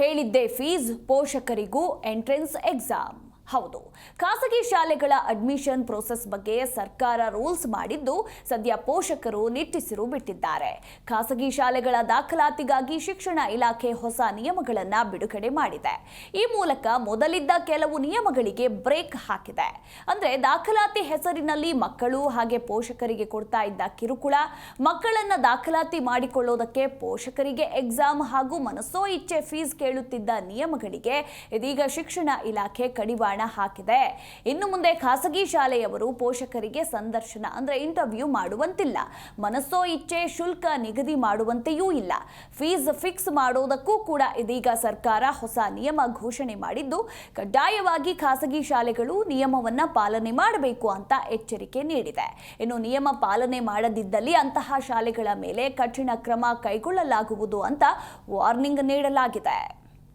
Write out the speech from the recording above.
ಹೇಳಿದ್ದೇ fees ಪೋಷಕರಿಗೂ entrance exam ಹೌದು. ಖಾಸಗಿ ಶಾಲೆಗಳ ಅಡ್ಮಿಷನ್ ಪ್ರೋಸೆಸ್ ಬಗ್ಗೆ ಸರ್ಕಾರ ರೂಲ್ಸ್ ಮಾಡಿದ್ದು ಸದ್ಯ ಪೋಷಕರು ನಿಟ್ಟಿಸಿರು ಬಿಟ್ಟಿದ್ದಾರೆ. ಖಾಸಗಿ ಶಾಲೆಗಳ ದಾಖಲಾತಿಗಾಗಿ ಶಿಕ್ಷಣ ಇಲಾಖೆ ಹೊಸ ನಿಯಮಗಳನ್ನು ಬಿಡುಗಡೆ ಮಾಡಿದೆ. ಈ ಮೂಲಕ ಮೊದಲಿದ್ದ ಕೆಲವು ನಿಯಮಗಳಿಗೆ ಬ್ರೇಕ್ ಹಾಕಿದೆ. ಅಂದರೆ ದಾಖಲಾತಿ ಹೆಸರಿನಲ್ಲಿ ಮಕ್ಕಳು ಹಾಗೆ ಪೋಷಕರಿಗೆ ಕೊಡ್ತಾ ಇದ್ದ ಕಿರುಕುಳ, ಮಕ್ಕಳನ್ನ ದಾಖಲಾತಿ ಮಾಡಿಕೊಳ್ಳೋದಕ್ಕೆ ಪೋಷಕರಿಗೆ ಎಕ್ಸಾಮ್ ಹಾಗೂ ಮನಸ್ಸೋ ಇಚ್ಛೆ ಫೀಸ್ ಕೇಳುತ್ತಿದ್ದ ನಿಯಮಗಳಿಗೆ ಇದೀಗ ಶಿಕ್ಷಣ ಇಲಾಖೆ ಹಾಕಿದೆ. ಇನ್ನು ಮುಂದೆ ಖಾಸಗಿ ಶಾಲೆಯವರು ಪೋಷಕರಿಗೆ ಸಂದರ್ಶನ, ಅಂದ್ರೆ ಇಂಟರ್ವ್ಯೂ ಮಾಡುವಂತಿಲ್ಲ. ಮನಸ್ಸೋ ಇಚ್ಛೆ, ಶುಲ್ಕ ನಿಗದಿ ಮಾಡುವಂತೆಯೂ ಇಲ್ಲ. ಫೀಸ್ ಫಿಕ್ಸ್ ಮಾಡೋದಕ್ಕೂ ಕೂಡ ಇದೀಗ ಸರ್ಕಾರ ಹೊಸ ನಿಯಮ ಘೋಷಣೆ ಮಾಡಿದ್ದು, ಕಡ್ಡಾಯವಾಗಿ ಖಾಸಗಿ ಶಾಲೆಗಳು ನಿಯಮವನ್ನ ಪಾಲನೆ ಮಾಡಬೇಕು ಅಂತ ಎಚ್ಚರಿಕೆ ನೀಡಿದೆ. ಇನ್ನು ನಿಯಮ ಪಾಲನೆ ಮಾಡದಿದ್ದಲ್ಲಿ ಅಂತಹ ಶಾಲೆಗಳ ಮೇಲೆ ಕಠಿಣ ಕ್ರಮ ಕೈಗೊಳ್ಳಲಾಗುವುದು ಅಂತ ವಾರ್ನಿಂಗ್ ನೀಡಲಾಗಿದೆ.